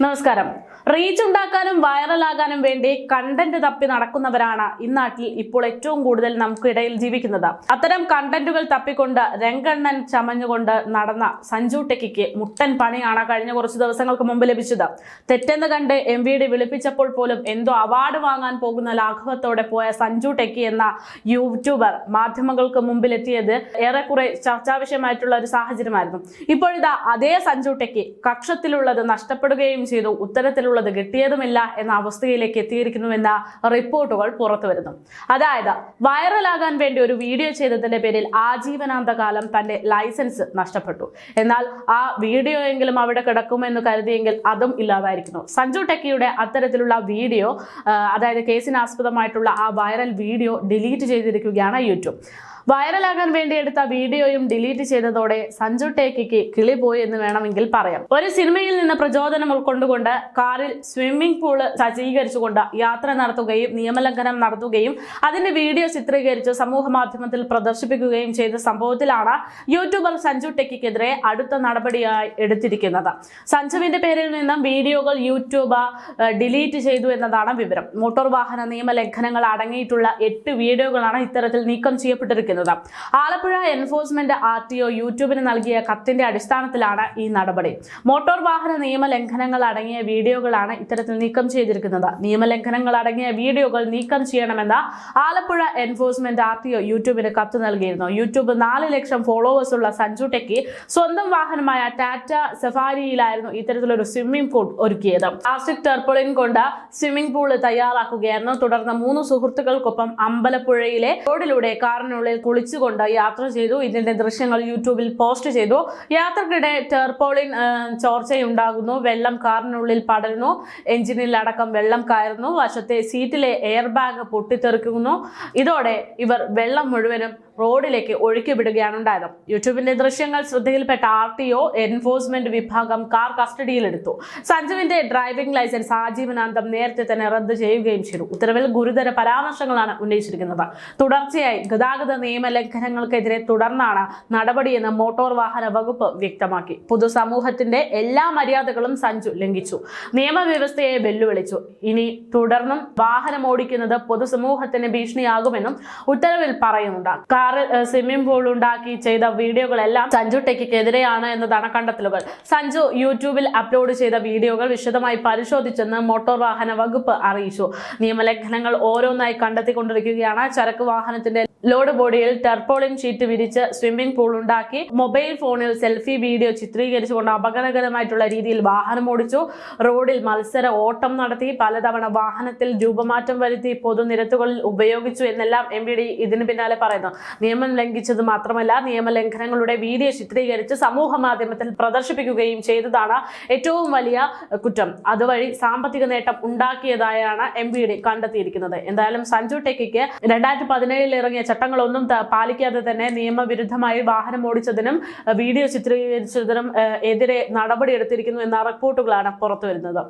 നമസ്കാരം റീച്ച് ഉണ്ടാക്കാനും വൈറലാകാനും വേണ്ടി കണ്ടന്റ് തപ്പി നടക്കുന്നവരാണ് ഇന്നാട്ടിൽ ഇപ്പോൾ ഏറ്റവും കൂടുതൽ നമുക്കിടയിൽ ജീവിക്കുന്നത്. അത്തരം കണ്ടന്റുകൾ തപ്പിക്കൊണ്ട് രംഗണ്ണൻ ചമഞ്ഞുകൊണ്ട് നടന്ന സഞ്ജു ടെക്കിക്ക് മുട്ടൻ പണിയാണ് കഴിഞ്ഞ കുറച്ച് ദിവസങ്ങൾക്ക് മുമ്പ് ലഭിച്ചത്. തെറ്റെന്ന് കണ്ട് എം വി ഡി വിളിപ്പിച്ചപ്പോൾ പോലും എന്തോ അവാർഡ് വാങ്ങാൻ പോകുന്ന ലാഘവത്തോടെ പോയ സഞ്ജു ടെക്കി എന്ന യൂട്യൂബർ മാധ്യമങ്ങൾക്ക് മുമ്പിലെത്തിയത് ഏറെക്കുറെ ചർച്ചാ വിഷയമായിട്ടുള്ള ഒരു സാഹചര്യമായിരുന്നു. ഇപ്പോഴിതാ അതേ സഞ്ജു ടെക്കി കക്ഷത്തിലുള്ളത് നഷ്ടപ്പെടുകയും ചെയ്തു. ഉത്തരത്തിലുള്ളത് കിട്ടിയതുമില്ല എന്ന അവസ്ഥയിലേക്ക് എത്തിയിരിക്കുന്നുവെന്ന റിപ്പോർട്ടുകൾ പുറത്തു വരുന്നു. അതായത് വൈറലാകാൻ വേണ്ടി ഒരു വീഡിയോ ചെയ്തതിന്റെ പേരിൽ ആജീവനാന്ത കാലം തന്റെ ലൈസൻസ് നഷ്ടപ്പെട്ടു. എന്നാൽ ആ വീഡിയോ എങ്കിലും അവിടെ കിടക്കുമെന്ന് കരുതിയെങ്കിൽ അതും ഇല്ലാതായിരിക്കുന്നു. സഞ്ജു ടെക്കിയുടെ അത്തരത്തിലുള്ള വീഡിയോ അതായത് കേസിനാസ്പദമായിട്ടുള്ള ആ വൈറൽ വീഡിയോ ഡിലീറ്റ് ചെയ്തിരിക്കുകയാണ് യൂട്യൂബ്. വൈറലാകാൻ വേണ്ടി എടുത്ത വീഡിയോയും ഡിലീറ്റ് ചെയ്തതോടെ സഞ്ജു ടേക്കിക്ക് കിളി പോയി എന്ന് വേണമെങ്കിൽ പറയാം. ഒരു സിനിമയിൽ നിന്ന് പ്രചോദനം ഉൾക്കൊണ്ടുകൊണ്ട് കാറിൽ സ്വിമ്മിംഗ് പൂൾ സജ്ജീകരിച്ചുകൊണ്ട് യാത്ര നടത്തുകയും നിയമലംഘനം നടത്തുകയും അതിന്റെ വീഡിയോ ചിത്രീകരിച്ച് സമൂഹ മാധ്യമത്തിൽ പ്രദർശിപ്പിക്കുകയും ചെയ്ത സംഭവത്തിലാണ് യൂട്യൂബർ സഞ്ജു ടെക്കിക്കെതിരെ അടുത്ത നടപടിയായി എടുത്തിരിക്കുന്നത്. സഞ്ജുവിന്റെ പേരിൽ നിന്നും വീഡിയോകൾ യൂട്യൂബ് ഡിലീറ്റ് ചെയ്തു എന്നതാണ് വിവരം. മോട്ടോർ വാഹന നിയമലംഘനങ്ങൾ അടങ്ങിയിട്ടുള്ള എട്ട് വീഡിയോകളാണ് ഇത്തരത്തിൽ നീക്കം ചെയ്യപ്പെട്ടിരിക്കുന്നത്. Alappuzha enforcement R T O യൂട്യൂബിന് നൽകിയ കത്തിന്റെ അടിസ്ഥാനത്തിലാണ് ഈ നടപടി. മോട്ടോർ വാഹന നിയമ ലംഘനങ്ങൾ അടങ്ങിയ വീഡിയോകളാണ് ഇത്തരത്തിൽ നീക്കം ചെയ്തിരിക്കുന്നത്. നിയമലംഘനങ്ങൾ അടങ്ങിയ വീഡിയോകൾ നീക്കം ചെയ്യണമെന്ന Alappuzha enforcement R T O യൂട്യൂബിന് കത്ത് നൽകിയിരുന്നു. യൂട്യൂബ് നാല് ലക്ഷം ഫോളോവേഴ്സ് ഉള്ള സഞ്ജു ടെക്കി സ്വന്തം വാഹനമായ ടാറ്റ സഫാരിയിലായിരുന്നു ഇത്തരത്തിലൊരു സ്വിമ്മിംഗ് പൂൾ ഒരുക്കിയത്. പ്ലാസ്റ്റിക് ടെർപ്പൊളിൻ കൊണ്ട് സ്വിമ്മിംഗ് പൂൾ തയ്യാറാക്കുകയായിരുന്നു. തുടർന്ന് മൂന്ന് സുഹൃത്തുക്കൾക്കൊപ്പം അമ്പലപ്പുഴയിലെ റോഡിലൂടെ കാറിനുള്ളിൽ കുളിച്ചുകൊണ്ട് യാത്ര ചെയ്തു. ഇതിന്റെ ദൃശ്യങ്ങൾ യൂട്യൂബിൽ പോസ്റ്റ് ചെയ്തു. യാത്രക്കിടെ ടെർപോളിൻ ചോർച്ചയുണ്ടാകുന്നു. വെള്ളം കാറിനുള്ളിൽ പടരുന്നു. എഞ്ചിനിൽ അടക്കം വെള്ളം കയറുന്നു. വശത്തെ സീറ്റിലെ എയർ ബാഗ് പൊട്ടിത്തെറിക്കുന്നു. ഇതോടെ ഇവർ വെള്ളം മുഴുവനും റോഡിലേക്ക് ഒഴുക്കി വിടുകയാണ് ഉണ്ടായത് യൂട്യൂബിന്റെ ദൃശ്യങ്ങൾ ശ്രദ്ധയിൽപ്പെട്ട ആർ ടി ഒ എൻഫോഴ്സ്മെന്റ് വിഭാഗം കാർ കസ്റ്റഡിയിലെടുത്തു. സഞ്ജുവിന്റെ ഡ്രൈവിംഗ് ലൈസൻസ് ആജീവനാന്തം നേരത്തെ തന്നെ റദ്ദ് ചെയ്യുകയും ചെയ്തു. ഉത്തരവിൽ ഗുരുതര പരാമർശങ്ങളാണ് ഉന്നയിച്ചിരിക്കുന്നത്. തുടർച്ചയായി ഗതാഗത നിയമ ലംഘനങ്ങൾക്കെതിരെ തുടർന്നാണ് നടപടിയെന്ന് മോട്ടോർ വാഹന വകുപ്പ് വ്യക്തമാക്കി. പൊതുസമൂഹത്തിന്റെ എല്ലാ മര്യാദകളും സഞ്ജു ലംഘിച്ചു. നിയമവ്യവസ്ഥയെ വെല്ലുവിളിച്ചു. ഇനി തുടർന്നും വാഹനം ഓടിക്കുന്നത് പൊതുസമൂഹത്തിന് ഭീഷണിയാകുമെന്നും ഉത്തരവിൽ പറയുന്നുണ്ട്. കാറിൽ സ്വിമ്മിംഗ് പൂൾ ഉണ്ടാക്കി ചെയ്ത വീഡിയോകളെല്ലാം സഞ്ജു ടെക്കിക്കെതിരെയാണ് എന്നതാണ് കണ്ടെത്തലുകൾ. സഞ്ജു യൂട്യൂബിൽ അപ്ലോഡ് ചെയ്ത വീഡിയോകൾ വിശദമായി പരിശോധിച്ചെന്ന് മോട്ടോർ വാഹന വകുപ്പ് അറിയിച്ചു. നിയമലംഘനങ്ങൾ ഓരോന്നായി കണ്ടെത്തിക്കൊണ്ടിരിക്കുകയാണ്. ചരക്ക് വാഹനത്തിന്റെ ലോഡ് ബോഡിയിൽ ടെർപോളിൻ ഷീറ്റ് വിരിച്ച് സ്വിമ്മിംഗ് പൂൾ ഉണ്ടാക്കി മൊബൈൽ ഫോണിൽ സെൽഫി വീഡിയോ ചിത്രീകരിച്ചുകൊണ്ട് അപകടകരമായിട്ടുള്ള രീതിയിൽ വാഹനം ഓടിച്ചു. റോഡിൽ മത്സര ഓട്ടം നടത്തി. പലതവണ വാഹനത്തിൽ രൂപമാറ്റം വരുത്തി പൊതുനിരത്തുകളിൽ ഉപയോഗിച്ചു എന്നെല്ലാം എം വി ഇതിന് പിന്നാലെ പറയുന്നു. നിയമം ലംഘിച്ചത് മാത്രമല്ല നിയമലംഘനങ്ങളുടെ വീഡിയോ ചിത്രീകരിച്ച് സമൂഹ മാധ്യമത്തിൽ പ്രദർശിപ്പിക്കുകയും ചെയ്തതാണ് ഏറ്റവും വലിയ കുറ്റം. അതുവഴി സാമ്പത്തിക നേട്ടം ഉണ്ടാക്കിയതായാണ് എം കണ്ടെത്തിയിരിക്കുന്നത്. എന്തായാലും സഞ്ജു ടെക്കിക്ക് രണ്ടായിരത്തി പതിനേഴിൽ ഇറങ്ങിയ ചട്ടങ്ങളൊന്നും പാലിക്കാതെ തന്നെ നിയമവിരുദ്ധമായി വാഹനം ഓടിച്ചതിനും വീഡിയോ ചിത്രീകരിച്ചതിനും എതിരെ നടപടിയെടുത്തിരിക്കുന്നു എന്ന റിപ്പോർട്ടുകളാണ് പുറത്തു വരുന്നത്